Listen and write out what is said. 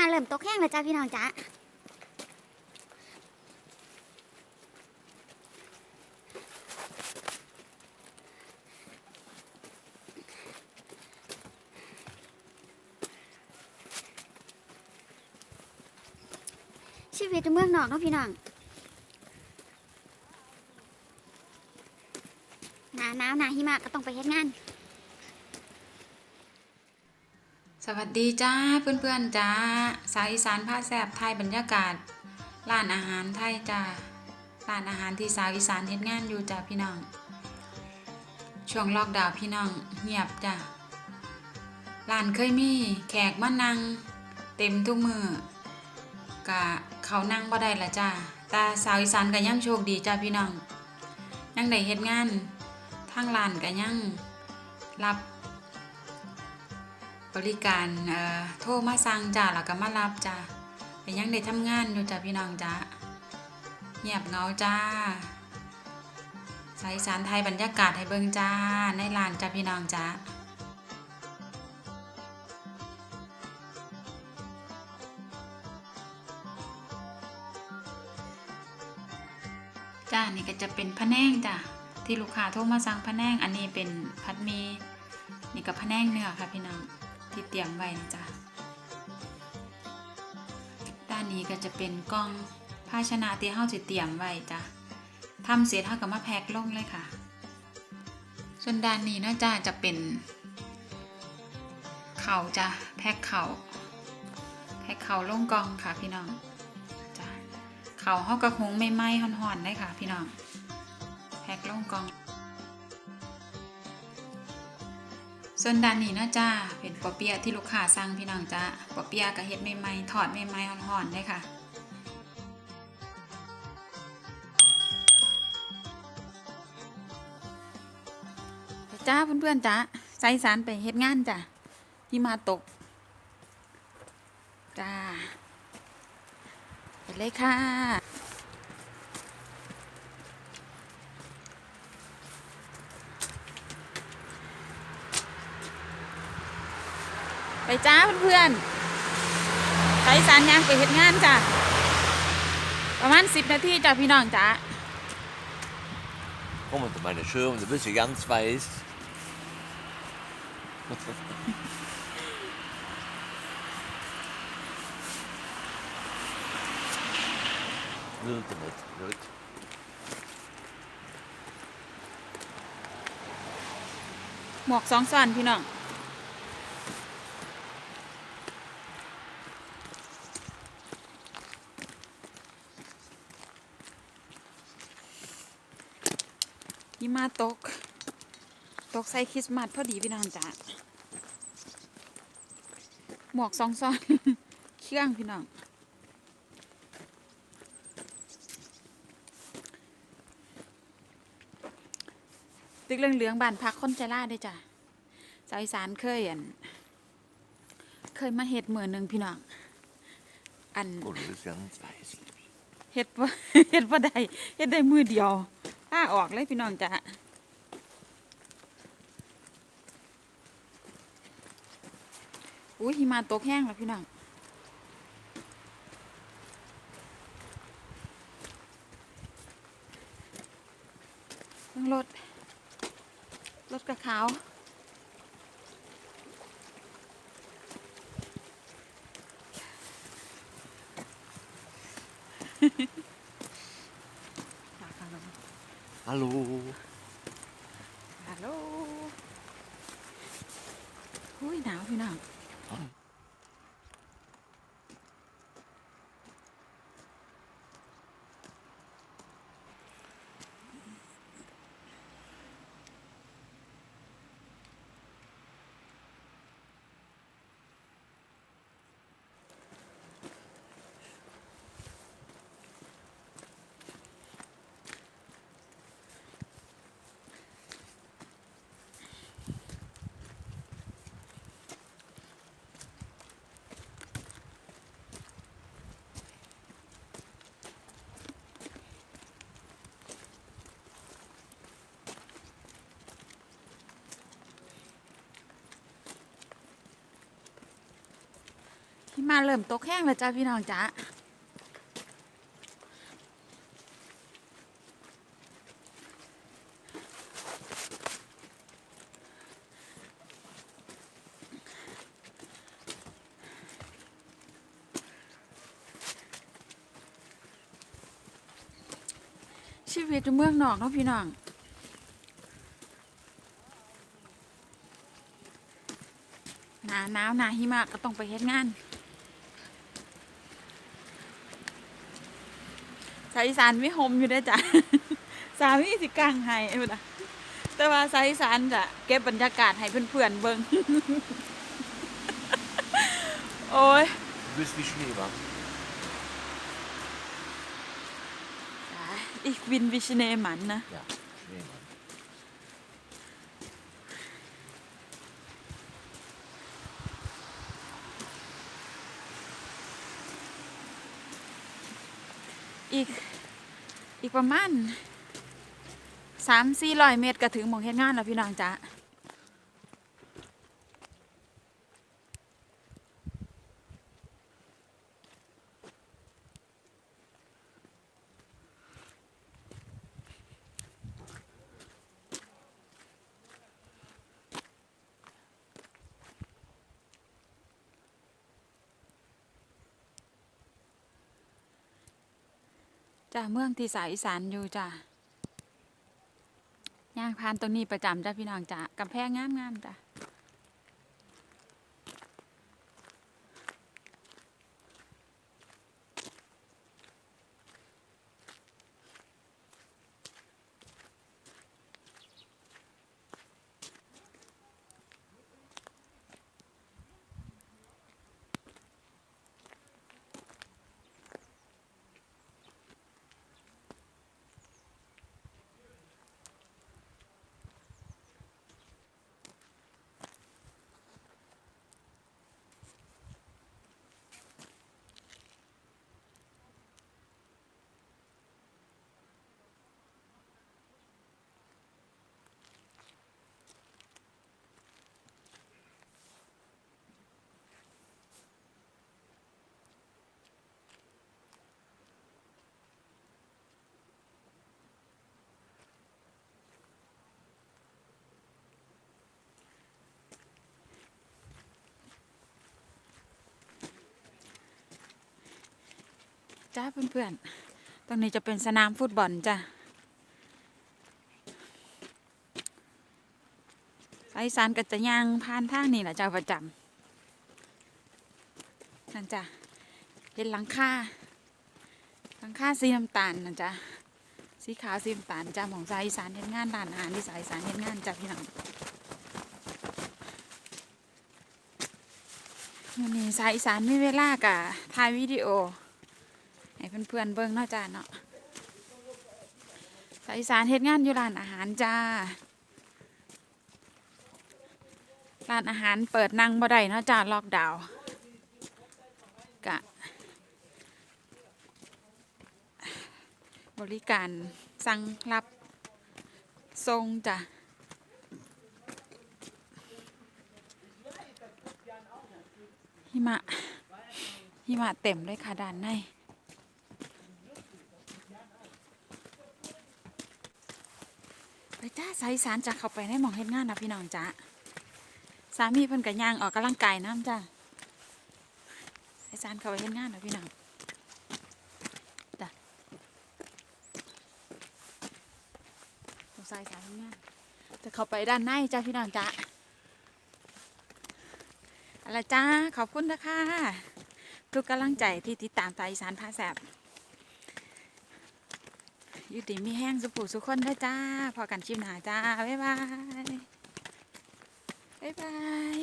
มาเริ่มตกแห้งแล้วจ้าพี่น้องจ้าชีวิตเมืองนอกเนาะพี่น้องหนาหนาวหนาหิมะก็ต้องไปเฮ็ดงาน ส วัสดีจ้าเพื่อนๆจ้าสาวอีสานผ้าแสบไทยบรรยากาศร้านอาหารไทยจ้าร้านอาหารที่สาวอีสานเฮ็ดงานอยู่จ้าพี่น้อง ช่วงล็อกดาวน์พี่น้องเงียบจ้าร้านเคยมีแขกมานั่งเต็มทุกมือกะเขานั่งบ่ได้ละจ้าแต่สาวอีสานก็ยังโชคดีจ้าพี่น้องยังได้เฮ็ดงานทางร้านก็ยังรับ บริการเอ่อโทรมาสั่งจ้าแล้วก็มารับจ้าแต่ยังได้ทำงานอยู่จ้าพี่น้องจ้าเงียบเงาจ้าใสายสารไทยบรรยากาศให้เบิ่งจ้าในร้านจ้าพี่น้องจ้าจ้านี่ก็จะเป็นพะแนงจ้าที่ลูกค้าโทรมาสั่งพะแนงอันนี้เป็นผัดมีนี่กับพะแนงเนื้อค่ะพี่น้อง ที่เตรียมไว้นะจ๊ะด้านนี้ก็จะเป็นกล่องภาชนะที่เฮาจะเตรียมไว้จ้ะทำเสร็จเฮาก็มาแพ็คลงเลยค่ะ ส่วนด้านนี้นะจ้ะจะเป็น เข่าจ้ะแพ็คเข่าแพ็คเข่าลงกล่องค่ะพี่น้องจ้ะเข่าเฮากระคงไม่ไหม้ห่อนๆได้ค่ะ พี่น้องแพ็คลงกล่อง ส่วนด้านนี้นะจ้าเป็นปอเปียะที่ลูกค้าสั่งพี่น้องจ้าปอเปียะก็เฮ็ดใหม่ๆทอดใหม่ๆห่อนๆได้ค่ะจ้าเพื่อนๆจ้าใส่สารไปเฮ็ดงานจ้ะที่มาตกจ้าไปเลยค่ะ ไปจ้าเพื่อนๆใช้สารยางไปเฮ็ดงานจ้ะ ประมาณสิบนาทีจ้ะพี่น้องจ้า Komm unter meine Schirm, du bist ja ganz weiß. Wild damit, wild. หมวกสองส่วนพี่น้อง หิมาตก ตกใส่คริสต์มาสพอดีพี่น้องจ้าหมวกสองซ้อนเครื่องพี่น้องตึกเหลืองๆบ้านพักคนใจล่าได้อจ้ะสาวอีสานเคยอัน เคยมาเฮ็ดมือหนึ่งพี่น้อง อัน Oh, du bist ganz weiß. เฮ็ดว่าเฮ็ดว่าได้เฮ็ดได้มือเดียว อ้าออกเลยพี่น้องจ้ะอุ้ยหิมะตกแห้งแล้วพี่น้องเบิ่งรถ รถกระขาว Hallo. ฮัลโหลอุ้ยหนาวพี่น้อง มาเริ่มตกแห้งแล้วจ้าพี่น้องจ้าชีวิตเมืองนอกเนาะพี่น้องหนาหนาวหนาหิมะก็ต้องไปเฮ็ดงานายอีสานไม่โฮมอยู่ได้อจ้ะสามีสิกลางให้เอ้ยนะแต่ว่าสายอีสานจะเก็บบรรยากาศให้เพื่อนๆเบิ่งโอ้ย Du bist wie Schneemann. ich bin wie Schneemann นะ Ja, Schneemann. อีกอีกประมาณสามสี่ร้อยเมตรก็ถึงหมองเฮ็ดงานแล้วพี่น้องจ้ะ จ้ะเมืองที่สายอีสานอยู่จ้ะย่างพานตรงนี้ประจำจ้ะพี่น้องจ้ะกำแพงงามๆจ้ะ จ้าเพื่อนๆ ตรงนี้จะเป็นสนามฟุตบอลจ้ะสายอีสานก็จะย่างผ่านทางนี่แหละจ้าประจำนั่นจ้ะเห็นหลังคาหลังคาสีน้ำตาลนะจ้ะสีขาวสีน้ำตาลจ้าของสายอีสานเห็นงานด้านอาหารที่สายอีสานเห็นงานจ้ะพี่น้องวันนี้สายอีสานไมีเวลากะถ่ายวิดีโอ ให้เพื่อนๆเบิ่งเนาะจ้าเนาะสายอีสานเฮ็ดงานอยู่ร้านอาหารจ้า ร้านอาหารเปิดนั่งบ่ได้เนาะจ้าล็อกดาวกะ บริการสั่งรับส่งจ้ะหิมะหิมะเต็มเลยค่ะด้านใน ไป จ้าสายสานจะเข้าไปในหมองเฮ็ดงานนะพี่น้องจ้าสามีเพิ่นก็ย่างออกกำลังกายน้ำจ้าสายสานเข้าไปเฮ็ดงานนะพี่น้องจ้ะสงสายสายเฮ็ดงานจะเข้าไปด้านในจ้าพี่น้องจ้าอะไรจ้าขอบคุณนะคะทุกกำลังใจที่ติดตามสายสานพาแสบ ยู่ดีมีแห้งสุปุสุคนด้วยจ้า พอกันชิมหนาจ้า บ๊ายบาย บ๊ายบาย